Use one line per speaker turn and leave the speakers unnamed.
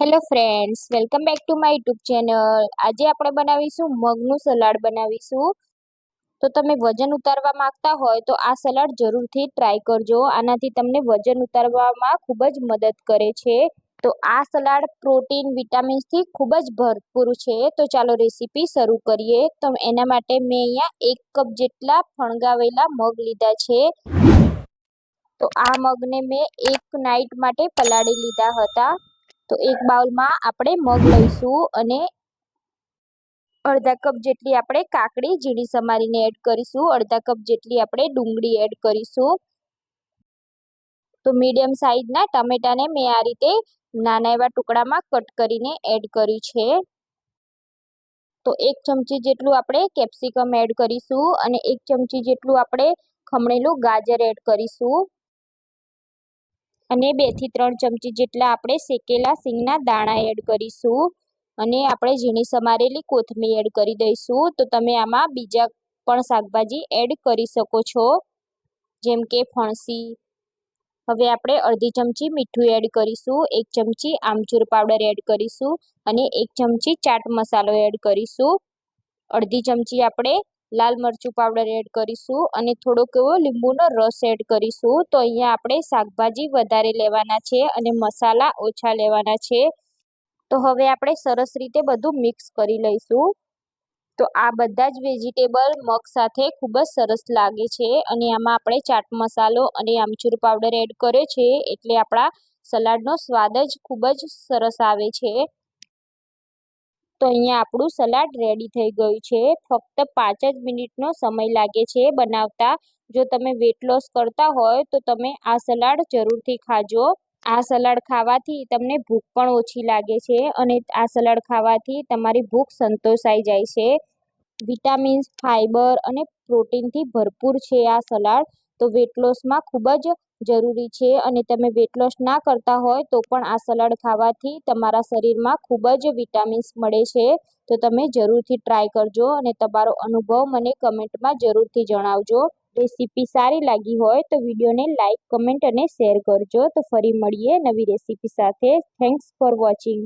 Hello friends welcome back to my YouTube channel આજે આપણે બનાવીશું મગનું સલાડ બનાવીશું. તો તમે વજન ઉતારવા માંગતા હોય તો આ સલાડ જરૂરથી ટ્રાય કરજો. આનાથી તમને વજન ઉતારવામાં ખૂબ જ મદદ કરે છે. તો આ સલાડ પ્રોટીન વિટામિન્સથી ખૂબ જ ભરપૂર છે. તો ચાલો રેસીપી શરૂ કરીએ. તો એના માટે મેં અહીંયા એક કપ જેટલા ફણગાવેલા મગ લીધા છે. તો આ મગને મેં એક નાઇટ માટે પલાળી લીધા હતા. તો એક બાઉલમાં આપણે મગ લઈશું અને અડધા કપ જેટલી આપણે કાકડી ઝીણી સમારીને એડ કરીશું. અડધા કપ જેટલી આપણે ડુંગળી એડ કરીશું. તો મીડિયમ સાઈઝના ટમેટાને મેં આ રીતે નાના એવા ટુકડામાં કટ કરીને એડ કર્યું છે. તો એક ચમચી જેટલું આપણે કેપ્સિકમ એડ કરીશું અને એક ચમચી જેટલું આપણે ખમણેલું ગાજર એડ કરીશું. અને બેથી ત્રણ ચમચી જેટલા આપણે શેકેલા સિંગના દાણા એડ કરીશું. અને આપણે ઝીણી સમારેલી કોથમીર એડ કરી દઈશું. તો તમે આમાં બીજા પણ શાકભાજી એડ કરી શકો છો. જેમ કે ફણસી. હવે આપણે અડધી ચમચી મીઠું એડ કરીશું. એક ચમચી આમચૂર પાવડર એડ કરીશું. અને એક ચમચી ચાટ મસાલો એડ કરીશું. અડધી ચમચી આપણે લાલ મરચું પાવડર એડ કરીશું અને થોડોક એવો લીંબુનો રસ એડ કરીશું. તો અહીંયા આપણે શાકભાજી વધારે લેવાના છે અને મસાલા ઓછા લેવાના છે. તો હવે આપણે સરસ રીતે બધું મિક્સ કરી લઈશું. તો આ બધા જ વેજીટેબલ મગ સાથે ખૂબ જ સરસ લાગે છે અને આમાં આપણે ચાટ મસાલો અને આમચૂર પાવડર એડ કર્યો છે. એટલે આપણા સલાડનો સ્વાદ જ ખૂબ જ સરસ આવે છે. તો અહીંયા આપણું સલાડ રેડી થઈ ગયું છે. ફક્ત પાંચ જ મિનિટનો સમય લાગે છે બનાવતા. જો તમે વેટ લોસ કરતા હોય તો તમે આ સલાડ જરૂરથી ખાજો. આ સલાડ ખાવાથી તમને ભૂખ પણ ઓછી લાગે છે અને આ સલાડ ખાવાથી તમારી ભૂખ સંતોષાઈ જાય છે. વિટામિન્સ ફાઇબર અને પ્રોટીનથી ભરપૂર છે આ સલાડ. તો વેટ લોસમાં ખૂબ જ જરૂરી છે અને તમે વેટ લોસ ના કરતા હોય તો પણ આ સલાડ ખાવાથી તમારા શરીરમાં ખૂબ જ વિટામિન્સ મળે છે. તો તમે જરૂરથી ટ્રાય કરજો અને તમારો અનુભવ મને કમેન્ટમાં જરૂરથી જણાવજો. રેસીપી સારી લાગી હોય તો વિડીયોને લાઇક કમેન્ટ અને શેર કરજો. તો ફરી મળીએ નવી રેસીપી સાથે. Thanks for watching